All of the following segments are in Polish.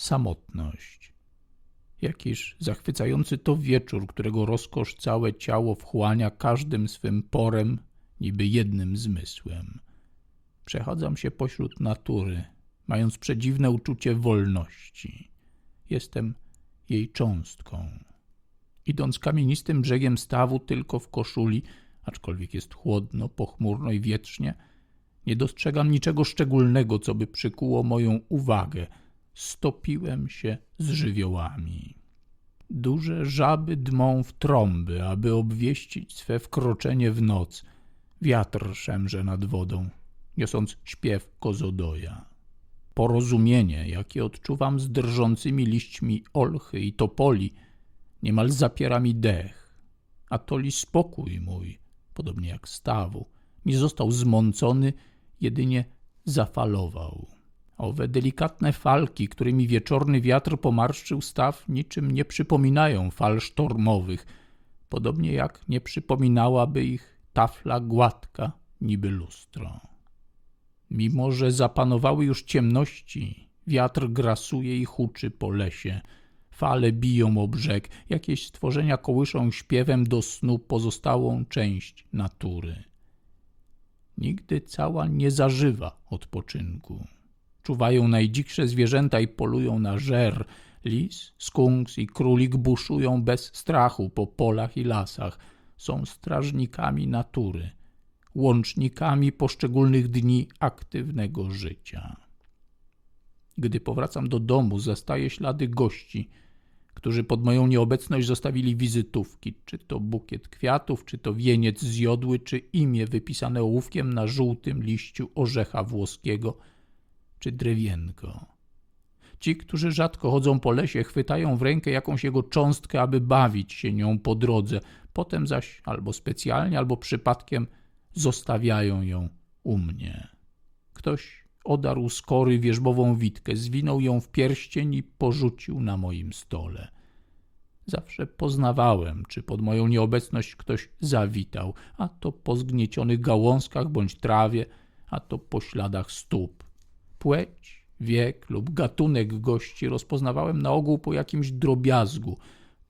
samotność. Jakiż zachwycający to wieczór, którego rozkosz całe ciało wchłania każdym swym porem, niby jednym zmysłem. Przechadzam się pośród natury, mając przedziwne uczucie wolności. Jestem jej cząstką. Idąc kamienistym brzegiem stawu tylko w koszuli, aczkolwiek jest chłodno, pochmurno i wietrznie, nie dostrzegam niczego szczególnego, co by przykuło moją uwagę. Stopiłem się z żywiołami. Duże żaby dmą w trąby, aby obwieścić swe wkroczenie w noc. Wiatr szemrze nad wodą, niosąc śpiew kozodoja. Porozumienie, jakie odczuwam z drżącymi liśćmi olchy i topoli, niemal zapiera mi dech. A toli spokój mój, podobnie jak stawu, nie został zmącony, jedynie zafalował. Owe delikatne falki, którymi wieczorny wiatr pomarszczył staw, niczym nie przypominają fal sztormowych, podobnie jak nie przypominałaby ich tafla gładka, niby lustro. Mimo, że zapanowały już ciemności, wiatr grasuje i huczy po lesie. Fale biją o brzeg, jakieś stworzenia kołyszą śpiewem do snu pozostałą część natury. Nigdy cała nie zażywa odpoczynku. Czuwają najdziksze zwierzęta i polują na żer. Lis, skunks i królik buszują bez strachu po polach i lasach. Są strażnikami natury, łącznikami poszczególnych dni aktywnego życia. Gdy powracam do domu, zastaję ślady gości, którzy pod moją nieobecność zostawili wizytówki, czy to bukiet kwiatów, czy to wieniec z jodły, czy imię wypisane ołówkiem na żółtym liściu orzecha włoskiego, czy drewienko. Ci, którzy rzadko chodzą po lesie, chwytają w rękę jakąś jego cząstkę, aby bawić się nią po drodze, potem zaś albo specjalnie, albo przypadkiem zostawiają ją u mnie. Ktoś odarł z kory wierzbową witkę, zwinął ją w pierścień i porzucił na moim stole. Zawsze poznawałem, czy pod moją nieobecność ktoś zawitał, a to po zgniecionych gałązkach bądź trawie, a to po śladach stóp. Płeć, wiek lub gatunek gości rozpoznawałem na ogół po jakimś drobiazgu,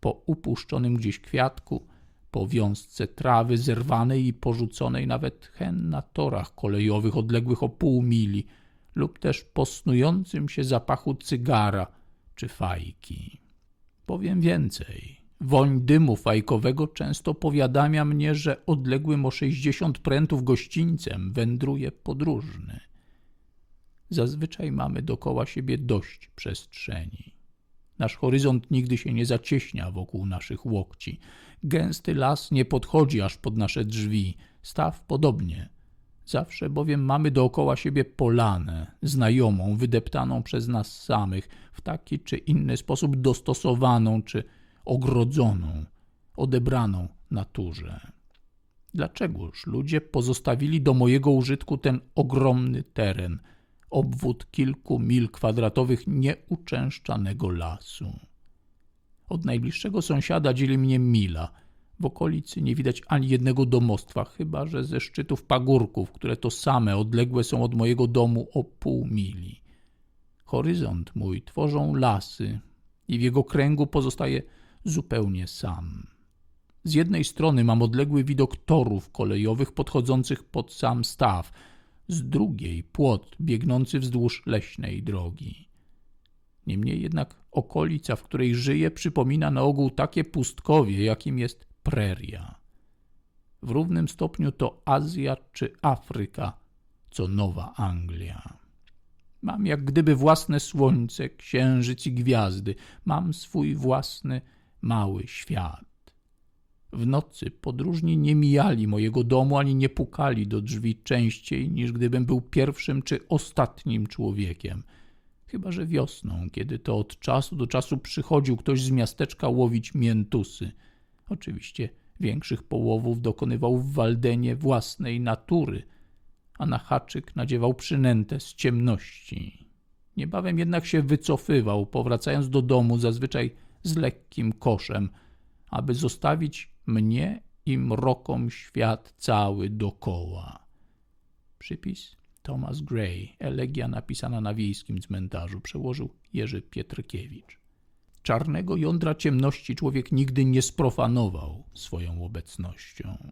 po upuszczonym gdzieś kwiatku, po wiązce trawy zerwanej i porzuconej nawet hen na torach kolejowych odległych o pół mili lub też po snującym się zapachu cygara czy fajki. Powiem więcej. Woń dymu fajkowego często powiadamia mnie, że odległym o sześćdziesiąt prętów gościńcem wędruje podróżny. Zazwyczaj mamy dokoła siebie dość przestrzeni. Nasz horyzont nigdy się nie zacieśnia wokół naszych łokci. Gęsty las nie podchodzi aż pod nasze drzwi, staw podobnie. Zawsze bowiem mamy dookoła siebie polanę, znajomą, wydeptaną przez nas samych, w taki czy inny sposób dostosowaną czy ogrodzoną, odebraną naturze. Dlaczegoż ludzie pozostawili do mojego użytku ten ogromny teren, obwód kilku mil kwadratowych nieuczęszczanego lasu? Od najbliższego sąsiada dzieli mnie mila. W okolicy nie widać ani jednego domostwa, chyba że ze szczytów pagórków, które to same odległe są od mojego domu o pół mili. Horyzont mój tworzą lasy i w jego kręgu pozostaje zupełnie sam. Z jednej strony mam odległy widok torów kolejowych podchodzących pod sam staw, z drugiej płot biegnący wzdłuż leśnej drogi. Niemniej jednak okolica, w której żyję, przypomina na ogół takie pustkowie, jakim jest preria. W równym stopniu to Azja czy Afryka, co Nowa Anglia. Mam jak gdyby własne słońce, księżyc i gwiazdy. Mam swój własny mały świat. W nocy podróżni nie mijali mojego domu ani nie pukali do drzwi częściej, niż gdybym był pierwszym czy ostatnim człowiekiem. Chyba, że wiosną, kiedy to od czasu do czasu przychodził ktoś z miasteczka łowić miętusy. Oczywiście większych połowów dokonywał w Waldenie własnej natury, a na haczyk nadziewał przynętę z ciemności. Niebawem jednak się wycofywał, powracając do domu zazwyczaj z lekkim koszem, aby zostawić mnie i mrokom świat cały dokoła. Przypis Thomas Gray, elegia napisana na wiejskim cmentarzu, przełożył Jerzy Pietrkiewicz. Czarnego jądra ciemności człowiek nigdy nie sprofanował swoją obecnością.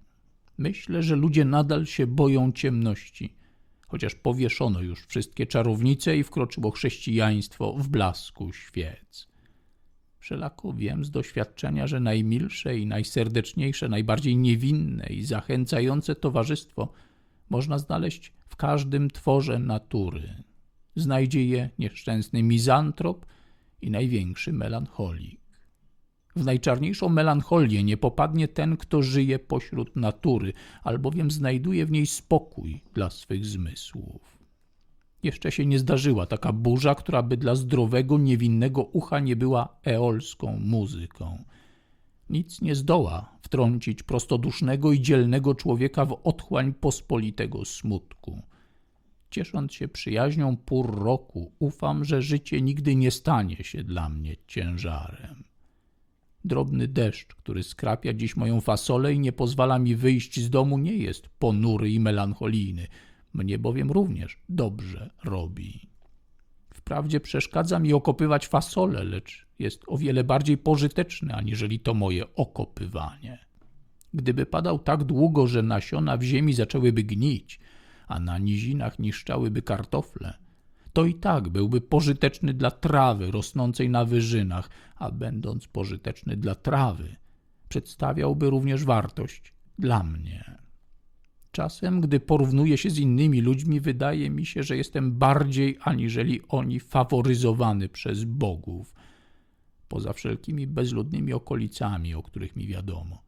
Myślę, że ludzie nadal się boją ciemności, chociaż powieszono już wszystkie czarownice i wkroczyło chrześcijaństwo w blasku świec. Wszelako wiem z doświadczenia, że najmilsze i najserdeczniejsze, najbardziej niewinne i zachęcające towarzystwo można znaleźć w każdym tworze natury. Znajdzie je nieszczęsny mizantrop i największy melancholik. W najczarniejszą melancholię nie popadnie ten, kto żyje pośród natury, albowiem znajduje w niej spokój dla swych zmysłów. Jeszcze się nie zdarzyła taka burza, która by dla zdrowego, niewinnego ucha nie była eolską muzyką. Nic nie zdoła wtrącić prostodusznego i dzielnego człowieka w otchłań pospolitego smutku. Ciesząc się przyjaźnią pór roku, ufam, że życie nigdy nie stanie się dla mnie ciężarem. Drobny deszcz, który skrapia dziś moją fasolę i nie pozwala mi wyjść z domu, nie jest ponury i melancholijny. Mnie bowiem również dobrze robi. Wprawdzie przeszkadza mi okopywać fasolę, lecz jest o wiele bardziej pożyteczny, aniżeli to moje okopywanie. Gdyby padał tak długo, że nasiona w ziemi zaczęłyby gnić, a na nizinach niszczałyby kartofle, to i tak byłby pożyteczny dla trawy rosnącej na wyżynach, a będąc pożyteczny dla trawy, przedstawiałby również wartość dla mnie. Czasem, gdy porównuję się z innymi ludźmi, wydaje mi się, że jestem bardziej aniżeli oni faworyzowany przez bogów, poza wszelkimi bezludnymi okolicami, o których mi wiadomo.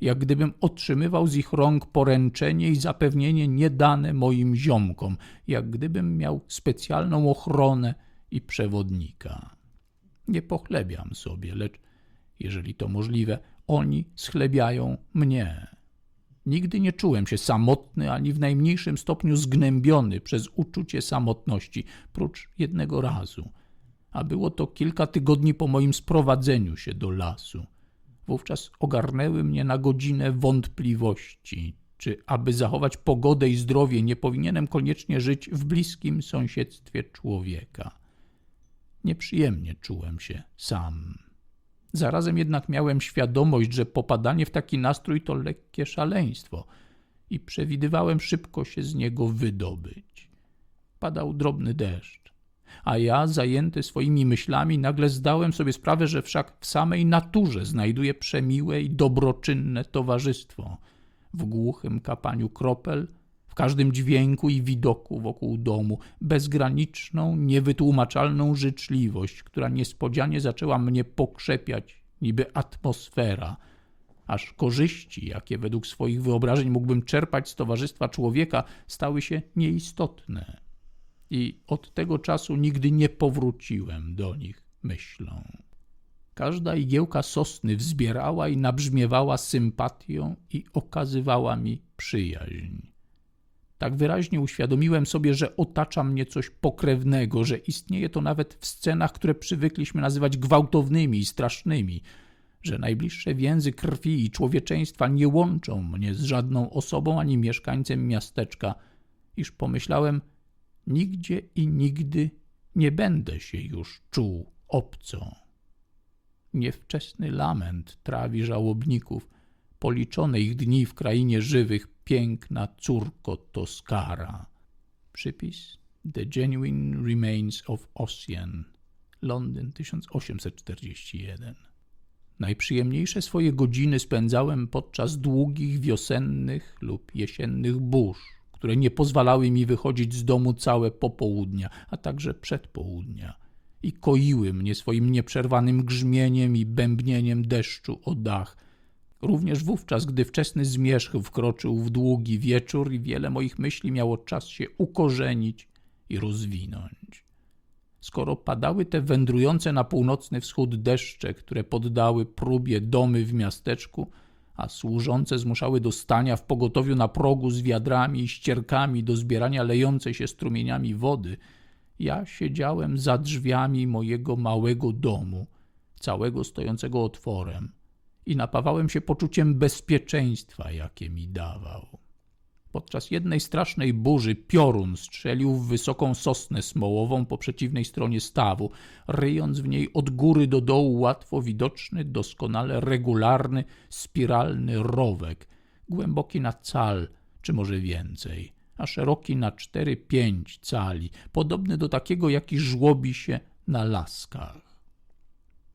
Jak gdybym otrzymywał z ich rąk poręczenie i zapewnienie niedane moim ziomkom, jak gdybym miał specjalną ochronę i przewodnika. Nie pochlebiam sobie, lecz jeżeli to możliwe, oni schlebiają mnie. Nigdy nie czułem się samotny ani w najmniejszym stopniu zgnębiony przez uczucie samotności, prócz jednego razu, a było to kilka tygodni po moim sprowadzeniu się do lasu. Wówczas ogarnęły mnie na godzinę wątpliwości, czy aby zachować pogodę i zdrowie, nie powinienem koniecznie żyć w bliskim sąsiedztwie człowieka. Nieprzyjemnie czułem się sam. Zarazem jednak miałem świadomość, że popadanie w taki nastrój to lekkie szaleństwo i przewidywałem szybko się z niego wydobyć. Padał drobny deszcz, a ja, zajęty swoimi myślami, nagle zdałem sobie sprawę, że wszak w samej naturze znajduję przemiłe i dobroczynne towarzystwo. W głuchym kapaniu kropel, w każdym dźwięku i widoku wokół domu, bezgraniczną, niewytłumaczalną życzliwość, która niespodzianie zaczęła mnie pokrzepiać, niby atmosfera, aż korzyści, jakie według swoich wyobrażeń mógłbym czerpać z towarzystwa człowieka, stały się nieistotne. I od tego czasu nigdy nie powróciłem do nich myślą. Każda igiełka sosny wzbierała i nabrzmiewała sympatią i okazywała mi przyjaźń. Tak wyraźnie uświadomiłem sobie, że otacza mnie coś pokrewnego, że istnieje to nawet w scenach, które przywykliśmy nazywać gwałtownymi i strasznymi, że najbliższe więzy krwi i człowieczeństwa nie łączą mnie z żadną osobą ani mieszkańcem miasteczka, iż pomyślałem, nigdzie i nigdy nie będę się już czuł obco. Niewczesny lament trawi żałobników, policzone ich dni w krainie żywych, piękna córko Toskara. Przypis The Genuine Remains of Ossian, Londyn 1841. Najprzyjemniejsze swoje godziny spędzałem podczas długich wiosennych lub jesiennych burz, które nie pozwalały mi wychodzić z domu całe popołudnia, a także przedpołudnia i koiły mnie swoim nieprzerwanym grzmieniem i bębnieniem deszczu o dach, Również wówczas, gdy wczesny zmierzch wkroczył w długi wieczór i wiele moich myśli miało czas się ukorzenić i rozwinąć. Skoro padały te wędrujące na północny wschód deszcze, które poddały próbie domy w miasteczku, a służące zmuszały do stania w pogotowiu na progu z wiadrami i ścierkami do zbierania lejącej się strumieniami wody, ja siedziałem za drzwiami mojego małego domu, całego stojącego otworem – i napawałem się poczuciem bezpieczeństwa, jakie mi dawał. Podczas jednej strasznej burzy piorun strzelił w wysoką sosnę smołową po przeciwnej stronie stawu, ryjąc w niej od góry do dołu łatwo widoczny, doskonale regularny, spiralny rowek, głęboki na cal, czy może więcej, a szeroki na 4-5 cali, podobny do takiego, jaki żłobi się na laskach.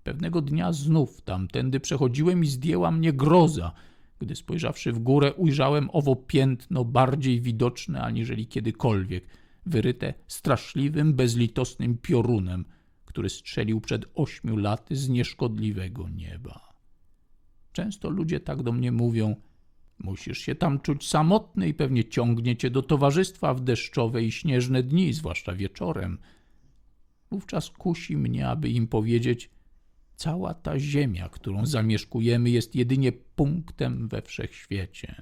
Pewnego dnia znów tamtędy przechodziłem i zdjęła mnie groza, gdy spojrzawszy w górę ujrzałem owo piętno bardziej widoczne aniżeli kiedykolwiek, wyryte straszliwym, bezlitosnym piorunem, który strzelił przed ośmiu laty z nieszkodliwego nieba. Często ludzie tak do mnie mówią: Musisz się tam czuć samotny i pewnie ciągnie cię do towarzystwa w deszczowe i śnieżne dni, zwłaszcza wieczorem. Wówczas kusi mnie, aby im powiedzieć: Cała ta ziemia, którą zamieszkujemy, jest jedynie punktem we wszechświecie.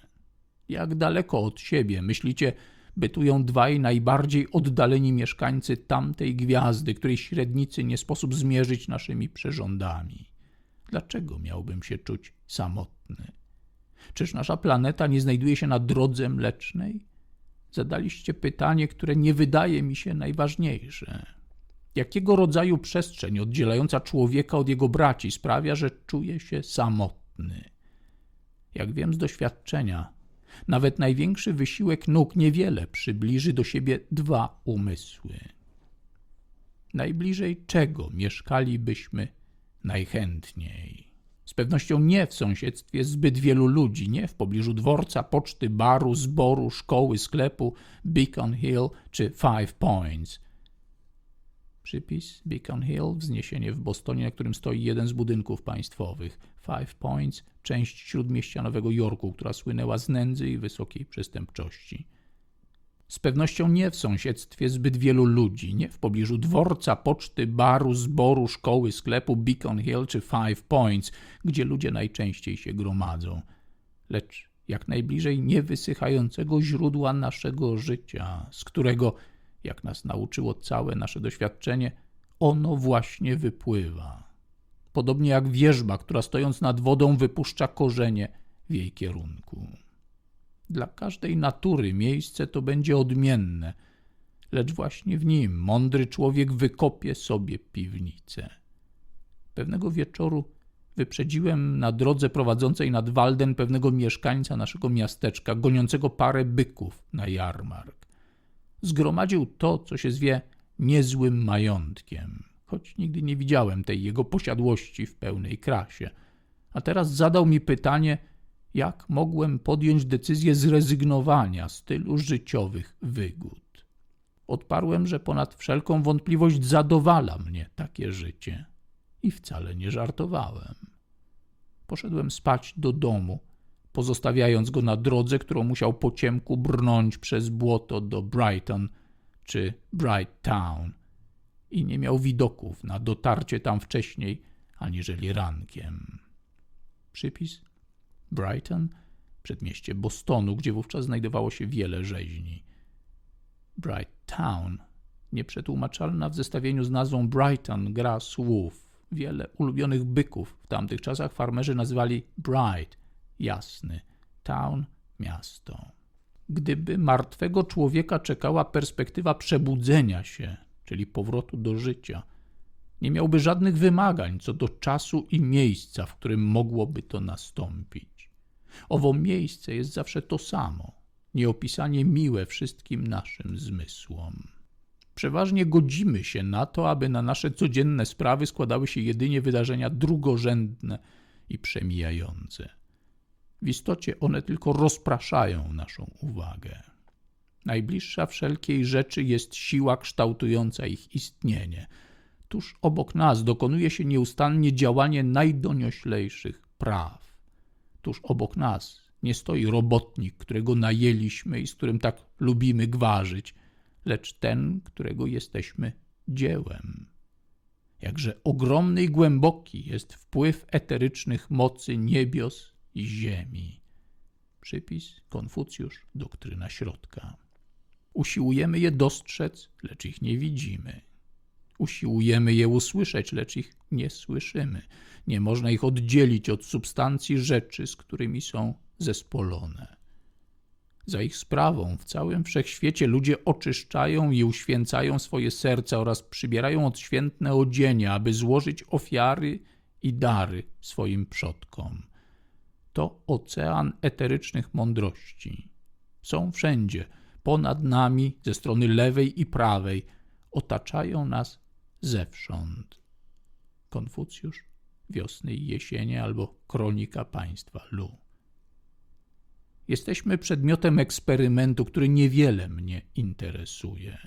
Jak daleko od siebie, myślicie, bytują dwaj najbardziej oddaleni mieszkańcy tamtej gwiazdy, której średnicy nie sposób zmierzyć naszymi przyrządami. Dlaczego miałbym się czuć samotny? Czyż nasza planeta nie znajduje się na drodze mlecznej? Zadaliście pytanie, które nie wydaje mi się najważniejsze. Jakiego rodzaju przestrzeń oddzielająca człowieka od jego braci sprawia, że czuje się samotny? Jak wiem z doświadczenia, nawet największy wysiłek nóg niewiele przybliży do siebie dwa umysły. Najbliżej czego mieszkalibyśmy najchętniej? Z pewnością nie w sąsiedztwie zbyt wielu ludzi, nie w pobliżu dworca, poczty, baru, zboru, szkoły, sklepu, Beacon Hill czy Five Points. Przypis Beacon Hill, wzniesienie w Bostonie, na którym stoi jeden z budynków państwowych. Five Points, część śródmieścia Nowego Jorku, która słynęła z nędzy i wysokiej przestępczości. Z pewnością nie w sąsiedztwie zbyt wielu ludzi, nie w pobliżu dworca, poczty, baru, zboru, szkoły, sklepu Beacon Hill czy Five Points, gdzie ludzie najczęściej się gromadzą, lecz jak najbliżej niewysychającego źródła naszego życia, z którego, jak nas nauczyło całe nasze doświadczenie, ono właśnie wypływa. Podobnie jak wierzba, która stojąc nad wodą wypuszcza korzenie w jej kierunku. Dla każdej natury miejsce to będzie odmienne, lecz właśnie w nim mądry człowiek wykopie sobie piwnicę. Pewnego wieczoru wyprzedziłem na drodze prowadzącej nad Walden pewnego mieszkańca naszego miasteczka, goniącego parę byków na jarmark. Zgromadził to, co się zwie niezłym majątkiem, choć nigdy nie widziałem tej jego posiadłości w pełnej krasie. A teraz zadał mi pytanie, jak mogłem podjąć decyzję zrezygnowania z tylu życiowych wygód. Odparłem, że ponad wszelką wątpliwość zadowala mnie takie życie i wcale nie żartowałem. Poszedłem spać do domu, pozostawiając go na drodze, którą musiał po ciemku brnąć przez błoto do Brighton czy Bright Town i nie miał widoków na dotarcie tam wcześniej aniżeli rankiem. Przypis Brighton, przedmieście Bostonu, gdzie wówczas znajdowało się wiele rzeźni. Bright Town, nieprzetłumaczalna w zestawieniu z nazwą Brighton, gra słów. Wiele ulubionych byków w tamtych czasach farmerzy nazywali Bright, jasny, Town, miasto. Gdyby martwego człowieka czekała perspektywa przebudzenia się, czyli powrotu do życia, nie miałby żadnych wymagań co do czasu i miejsca, w którym mogłoby to nastąpić. Owo miejsce jest zawsze to samo, nieopisanie miłe wszystkim naszym zmysłom. Przeważnie godzimy się na to, aby na nasze codzienne sprawy składały się jedynie wydarzenia drugorzędne i przemijające. W istocie one tylko rozpraszają naszą uwagę. Najbliższa wszelkiej rzeczy jest siła kształtująca ich istnienie. Tuż obok nas dokonuje się nieustannie działanie najdonioślejszych praw. Tuż obok nas nie stoi robotnik, którego najęliśmy i z którym tak lubimy gwarzyć, lecz ten, którego jesteśmy dziełem. Jakże ogromny i głęboki jest wpływ eterycznych mocy niebios i ziemi. Przypis Konfucjusz, doktryna środka. Usiłujemy je dostrzec, lecz ich nie widzimy. Usiłujemy je usłyszeć, lecz ich nie słyszymy. Nie można ich oddzielić od substancji rzeczy, z którymi są zespolone. Za ich sprawą w całym wszechświecie ludzie oczyszczają i uświęcają swoje serca oraz przybierają odświętne odzienia, aby złożyć ofiary i dary swoim przodkom. To ocean eterycznych mądrości. Są wszędzie, ponad nami, ze strony lewej i prawej, otaczają nas zewsząd. Konfucjusz, wiosny i jesienie albo kronika państwa Lu. Jesteśmy przedmiotem eksperymentu, który niewiele mnie interesuje.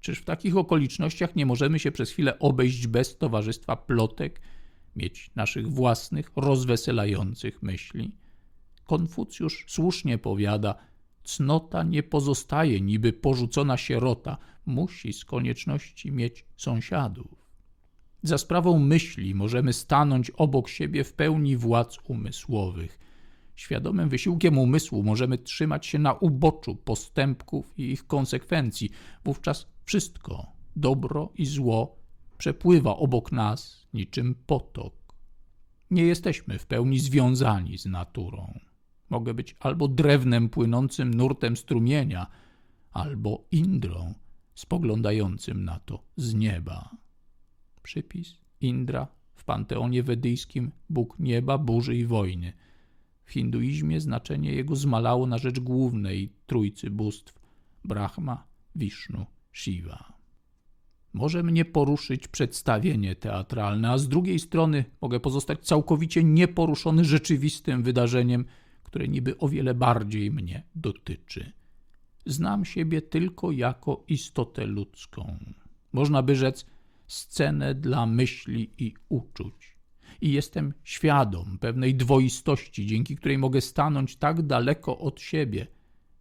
Czyż w takich okolicznościach nie możemy się przez chwilę obejść bez towarzystwa plotek, mieć naszych własnych, rozweselających myśli? Konfucjusz słusznie powiada, cnota nie pozostaje niby porzucona sierota, musi z konieczności mieć sąsiadów. Za sprawą myśli możemy stanąć obok siebie w pełni władz umysłowych. Świadomym wysiłkiem umysłu możemy trzymać się na uboczu postępków i ich konsekwencji. Wówczas wszystko, dobro i zło, przepływa obok nas niczym potok. Nie jesteśmy w pełni związani z naturą. Mogę być albo drewnem płynącym nurtem strumienia, albo Indrą spoglądającym na to z nieba. Przypis Indra w panteonie wedyjskim Bóg nieba, burzy i wojny. W hinduizmie znaczenie jego zmalało na rzecz głównej trójcy bóstw Brahma, Wisznu, Shiva. Może mnie poruszyć przedstawienie teatralne, a z drugiej strony mogę pozostać całkowicie nieporuszony rzeczywistym wydarzeniem, które niby o wiele bardziej mnie dotyczy. Znam siebie tylko jako istotę ludzką. Można by rzec, scenę dla myśli i uczuć. I jestem świadom pewnej dwoistości, dzięki której mogę stanąć tak daleko od siebie,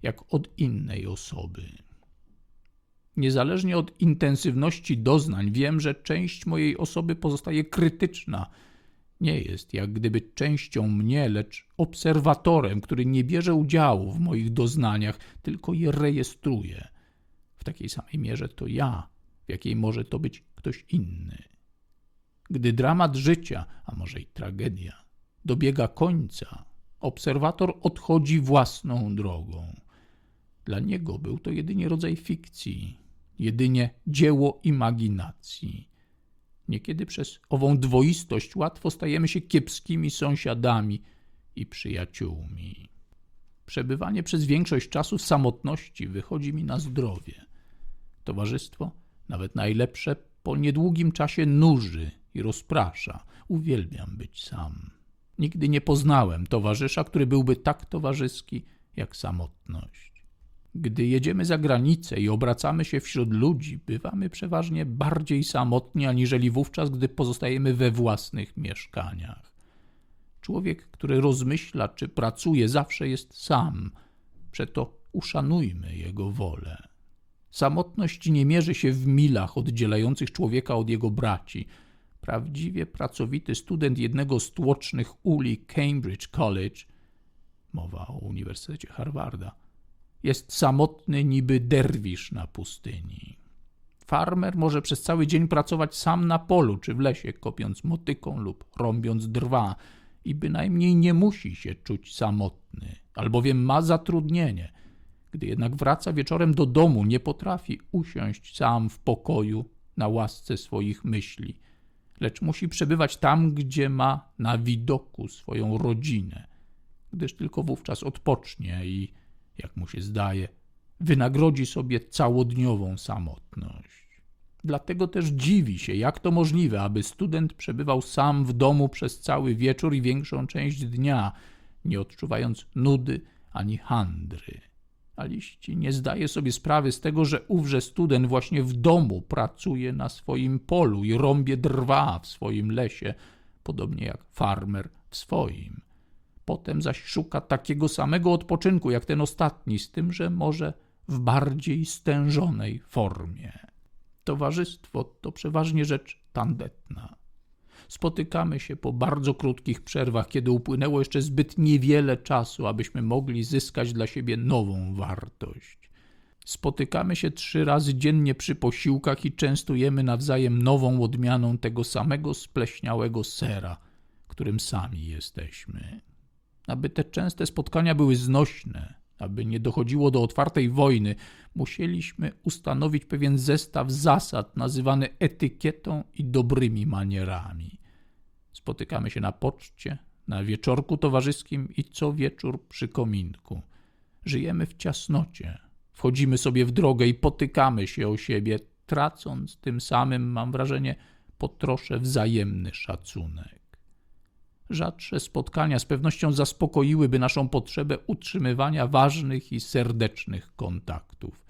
jak od innej osoby. Niezależnie od intensywności doznań, wiem, że część mojej osoby pozostaje krytyczna. Nie jest jak gdyby częścią mnie, lecz obserwatorem, który nie bierze udziału w moich doznaniach, tylko je rejestruje. W takiej samej mierze to ja, w jakiej może to być ktoś inny. Gdy dramat życia, a może i tragedia, dobiega końca, obserwator odchodzi własną drogą. Dla niego był to jedynie rodzaj fikcji, jedynie dzieło imaginacji. Niekiedy przez ową dwoistość łatwo stajemy się kiepskimi sąsiadami i przyjaciółmi. Przebywanie przez większość czasu w samotności wychodzi mi na zdrowie. Towarzystwo, nawet najlepsze, po niedługim czasie nuży i rozprasza. Uwielbiam być sam. Nigdy nie poznałem towarzysza, który byłby tak towarzyski jak samotność. Gdy jedziemy za granicę i obracamy się wśród ludzi, bywamy przeważnie bardziej samotni aniżeli wówczas, gdy pozostajemy we własnych mieszkaniach. Człowiek, który rozmyśla czy pracuje, zawsze jest sam, przeto uszanujmy jego wolę. Samotność nie mierzy się w milach oddzielających człowieka od jego braci. Prawdziwie pracowity student jednego z tłocznych uli Cambridge College, mowa o Uniwersytecie Harvarda, jest samotny niby derwisz na pustyni. Farmer może przez cały dzień pracować sam na polu czy w lesie, kopiąc motyką lub rąbiąc drwa i bynajmniej nie musi się czuć samotny, albowiem ma zatrudnienie. Gdy jednak wraca wieczorem do domu, nie potrafi usiąść sam w pokoju na łasce swoich myśli, lecz musi przebywać tam, gdzie ma na widoku swoją rodzinę, gdyż tylko wówczas odpocznie i jak mu się zdaje, wynagrodzi sobie całodniową samotność. Dlatego też dziwi się, jak to możliwe, aby student przebywał sam w domu przez cały wieczór i większą część dnia, nie odczuwając nudy ani handry. A liści nie zdaje sobie sprawy z tego, że ówże student właśnie w domu pracuje na swoim polu i rąbie drwa w swoim lesie, podobnie jak farmer w swoim. Potem zaś szuka takiego samego odpoczynku jak ten ostatni, z tym, że może w bardziej stężonej formie. Towarzystwo to przeważnie rzecz tandetna. Spotykamy się po bardzo krótkich przerwach, kiedy upłynęło jeszcze zbyt niewiele czasu, abyśmy mogli zyskać dla siebie nową wartość. Spotykamy się trzy razy dziennie przy posiłkach i częstujemy nawzajem nową odmianą tego samego spleśniałego sera, którym sami jesteśmy aby te częste spotkania były znośne, aby nie dochodziło do otwartej wojny, musieliśmy ustanowić pewien zestaw zasad nazywany etykietą i dobrymi manierami. Spotykamy się na poczcie, na wieczorku towarzyskim i co wieczór przy kominku. Żyjemy w ciasnocie. Wchodzimy sobie w drogę i potykamy się o siebie, tracąc tym samym, mam wrażenie, po trosze wzajemny szacunek. Rzadsze spotkania z pewnością zaspokoiłyby naszą potrzebę utrzymywania ważnych i serdecznych kontaktów.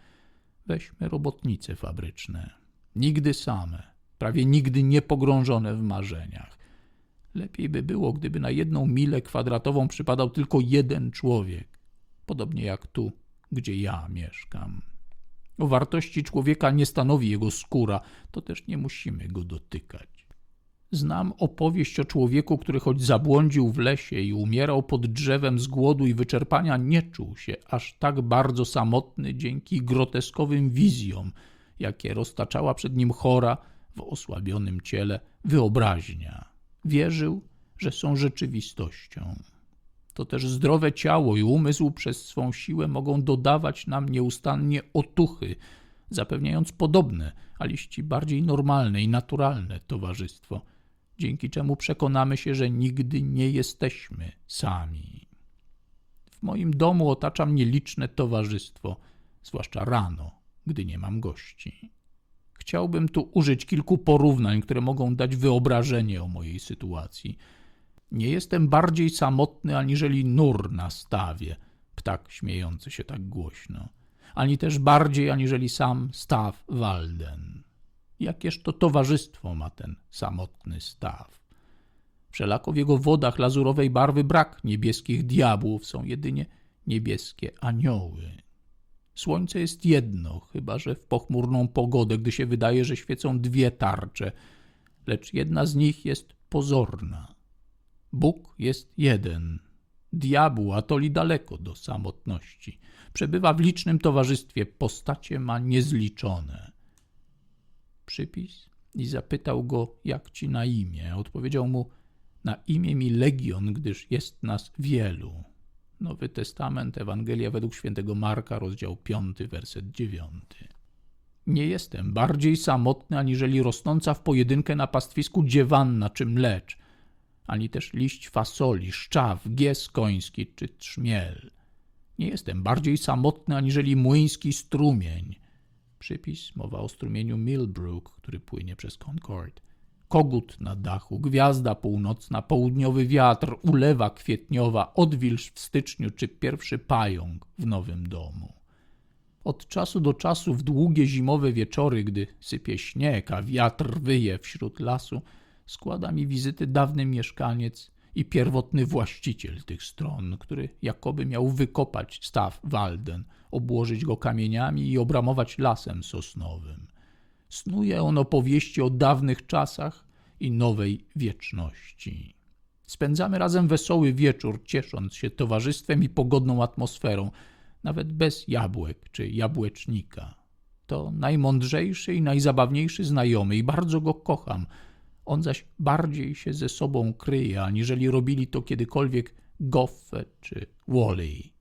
Weźmy robotnice fabryczne. Nigdy same, prawie nigdy nie pogrążone w marzeniach. Lepiej by było, gdyby na jedną milę kwadratową przypadał tylko jeden człowiek, podobnie jak tu, gdzie ja mieszkam. O wartości człowieka nie stanowi jego skóra, to też nie musimy go dotykać. Znam opowieść o człowieku, który choć zabłądził w lesie i umierał pod drzewem z głodu i wyczerpania, nie czuł się aż tak bardzo samotny dzięki groteskowym wizjom, jakie roztaczała przed nim chora w osłabionym ciele wyobraźnia. Wierzył, że są rzeczywistością. To też zdrowe ciało i umysł przez swą siłę mogą dodawać nam nieustannie otuchy, zapewniając podobne, a liści bardziej normalne i naturalne towarzystwo, dzięki czemu przekonamy się, że nigdy nie jesteśmy sami. W moim domu otacza mnie liczne towarzystwo, zwłaszcza rano, gdy nie mam gości. Chciałbym tu użyć kilku porównań, które mogą dać wyobrażenie o mojej sytuacji. Nie jestem bardziej samotny aniżeli nur na stawie, ptak śmiejący się tak głośno, ani też bardziej aniżeli sam staw Walden. Jakież to towarzystwo ma ten samotny staw? Wszelako w jego wodach lazurowej barwy brak niebieskich diabłów, są jedynie niebieskie anioły. Słońce jest jedno, chyba że w pochmurną pogodę, gdy się wydaje, że świecą dwie tarcze, lecz jedna z nich jest pozorna. Bóg jest jeden. Diabł atoli daleko do samotności. Przebywa w licznym towarzystwie, postacie ma niezliczone. Przypis i zapytał go, jak ci na imię. Odpowiedział mu, na imię mi Legion, gdyż jest nas wielu. Nowy Testament, Ewangelia według świętego Marka, rozdział 5, werset 9. Nie jestem bardziej samotny aniżeli rosnąca w pojedynkę na pastwisku dziewanna czy mlecz, ani też liść fasoli, szczaw, gies koński czy trzmiel. Nie jestem bardziej samotny aniżeli młyński strumień. Przypis, mowa o strumieniu Millbrook, który płynie przez Concord kogut na dachu, gwiazda północna, południowy wiatr, ulewa kwietniowa, odwilż w styczniu czy pierwszy pająk w nowym domu. Od czasu do czasu w długie zimowe wieczory, gdy sypie śnieg, a wiatr wyje wśród lasu, składa mi wizyty dawny mieszkaniec i pierwotny właściciel tych stron, który jakoby miał wykopać staw Walden, obłożyć go kamieniami i obramować lasem sosnowym. Snuje on opowieści o dawnych czasach i nowej wieczności. Spędzamy razem wesoły wieczór, ciesząc się towarzystwem i pogodną atmosferą, nawet bez jabłek czy jabłecznika. To najmądrzejszy i najzabawniejszy znajomy i bardzo go kocham. On zaś bardziej się ze sobą kryje, aniżeli robili to kiedykolwiek Goffe czy Wally.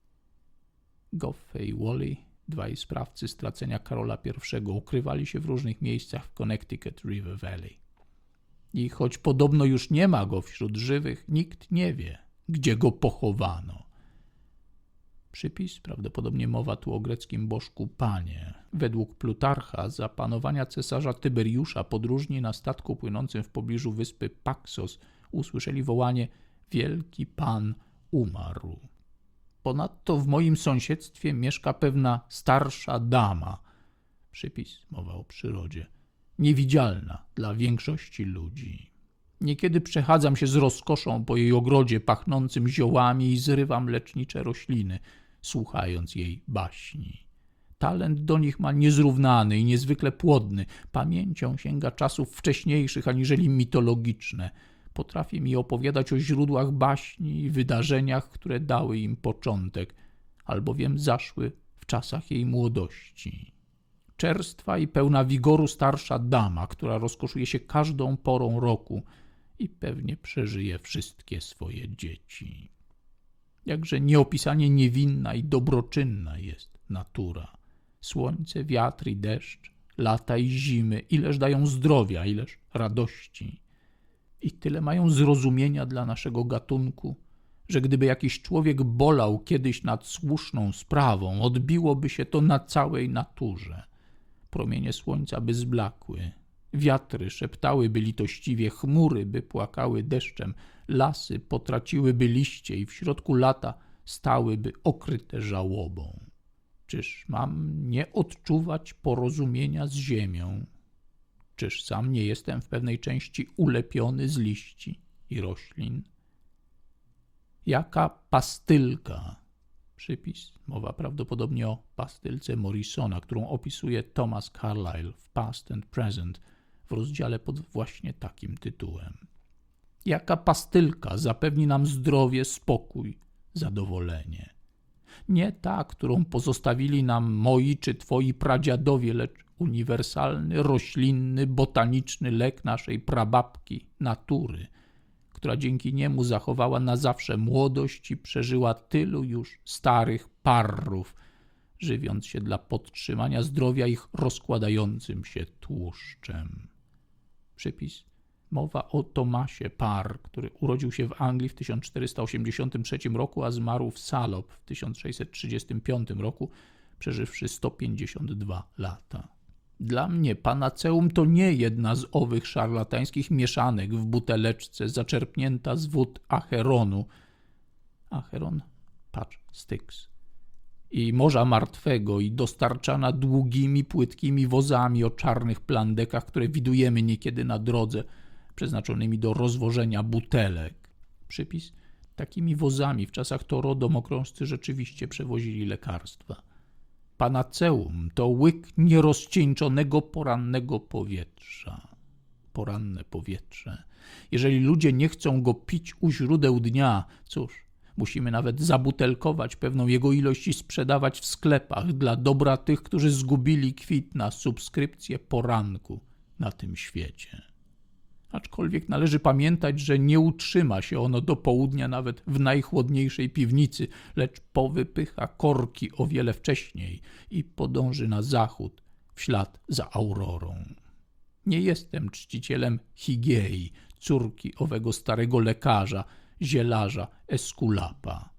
Goffe i Wally Dwaj sprawcy stracenia Karola I ukrywali się w różnych miejscach w Connecticut River Valley. I choć podobno już nie ma go wśród żywych, nikt nie wie, gdzie go pochowano. Przypis, prawdopodobnie mowa tu o greckim bożku Panie. Według Plutarcha, za panowania cesarza Tyberiusza podróżni na statku płynącym w pobliżu wyspy Paxos usłyszeli wołanie Wielki Pan umarł. Ponadto w moim sąsiedztwie mieszka pewna starsza dama. Przypis mowa o przyrodzie. Niewidzialna dla większości ludzi. Niekiedy przechadzam się z rozkoszą po jej ogrodzie pachnącym ziołami i zrywam lecznicze rośliny, słuchając jej baśni. Talent do nich ma niezrównany i niezwykle płodny. Pamięcią sięga czasów wcześniejszych aniżeli mitologiczne – potrafi mi opowiadać o źródłach baśni i wydarzeniach, które dały im początek, albowiem zaszły w czasach jej młodości. Czerstwa i pełna wigoru starsza dama, która rozkoszuje się każdą porą roku i pewnie przeżyje wszystkie swoje dzieci. Jakże nieopisanie niewinna i dobroczynna jest natura. Słońce, wiatr i deszcz, lata i zimy, ileż dają zdrowia, ileż radości. I tyle mają zrozumienia dla naszego gatunku, że gdyby jakiś człowiek bolał kiedyś nad słuszną sprawą, odbiłoby się to na całej naturze. Promienie słońca by zblakły, wiatry szeptałyby litościwie, chmury by płakały deszczem, lasy potraciłyby liście i w środku lata stałyby okryte żałobą. Czyż mam nie odczuwać porozumienia z ziemią? Czyż sam nie jestem w pewnej części ulepiony z liści i roślin? Jaka pastylka? Przypis, mowa prawdopodobnie o pastylce Morrisona, którą opisuje Thomas Carlyle w Past and Present w rozdziale pod właśnie takim tytułem. Jaka pastylka zapewni nam zdrowie, spokój, zadowolenie? Nie ta, którą pozostawili nam moi czy twoi pradziadowie, lecz uniwersalny, roślinny, botaniczny lek naszej prababki, natury, która dzięki niemu zachowała na zawsze młodość i przeżyła tylu już starych parrów, żywiąc się dla podtrzymania zdrowia ich rozkładającym się tłuszczem. Przypis Mowa o Tomasie Parr, który urodził się w Anglii w 1483 roku, a zmarł w Salop w 1635 roku, przeżywszy 152 lata. Dla mnie panaceum to nie jedna z owych szarlatańskich mieszanek w buteleczce zaczerpnięta z wód Acheronu. Acheron, patrz, Styx. I Morza Martwego i dostarczana długimi, płytkimi wozami o czarnych plandekach, które widujemy niekiedy na drodze, przeznaczonymi do rozwożenia butelek. Przypis takimi wozami w czasach Toro domokrążcy rzeczywiście przewozili lekarstwa. Panaceum to łyk nierozcieńczonego porannego powietrza. Poranne powietrze. Jeżeli ludzie nie chcą go pić u źródeł dnia, cóż, musimy nawet zabutelkować pewną jego ilość i sprzedawać w sklepach dla dobra tych, którzy zgubili kwit na subskrypcję poranku na tym świecie. Aczkolwiek należy pamiętać, że nie utrzyma się ono do południa nawet w najchłodniejszej piwnicy, lecz powypycha korki o wiele wcześniej i podąży na zachód w ślad za aurorą. Nie jestem czcicielem Higiei, córki owego starego lekarza, zielarza Eskulapa.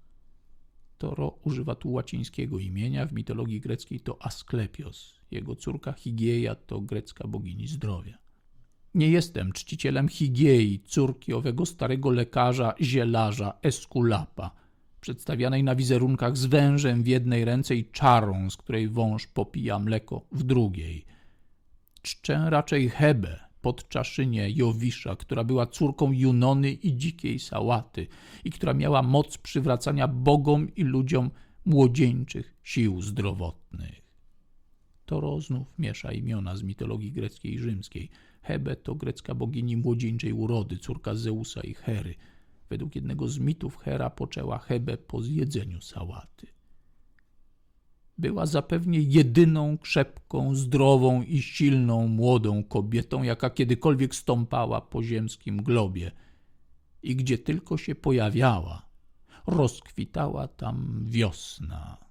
Toro używa tu łacińskiego imienia, w mitologii greckiej to Asklepios. Jego córka Higieia to grecka bogini zdrowia. Nie jestem czcicielem Higiei, córki owego starego lekarza, zielarza, Eskulapa, przedstawianej na wizerunkach z wężem w jednej ręce i czarą, z której wąż popija mleko w drugiej. Czczę raczej Hebę, podczaszynię Jowisza, która była córką Junony i dzikiej Sałaty i która miała moc przywracania bogom i ludziom młodzieńczych sił zdrowotnych. Toro znów miesza imiona z mitologii greckiej i rzymskiej. Hebe to grecka bogini młodzieńczej urody, córka Zeusa i Hery. Według jednego z mitów Hera poczęła Hebę po zjedzeniu sałaty. Była zapewnie jedyną krzepką, zdrową i silną młodą kobietą, jaka kiedykolwiek stąpała po ziemskim globie. I gdzie tylko się pojawiała, rozkwitała tam wiosna.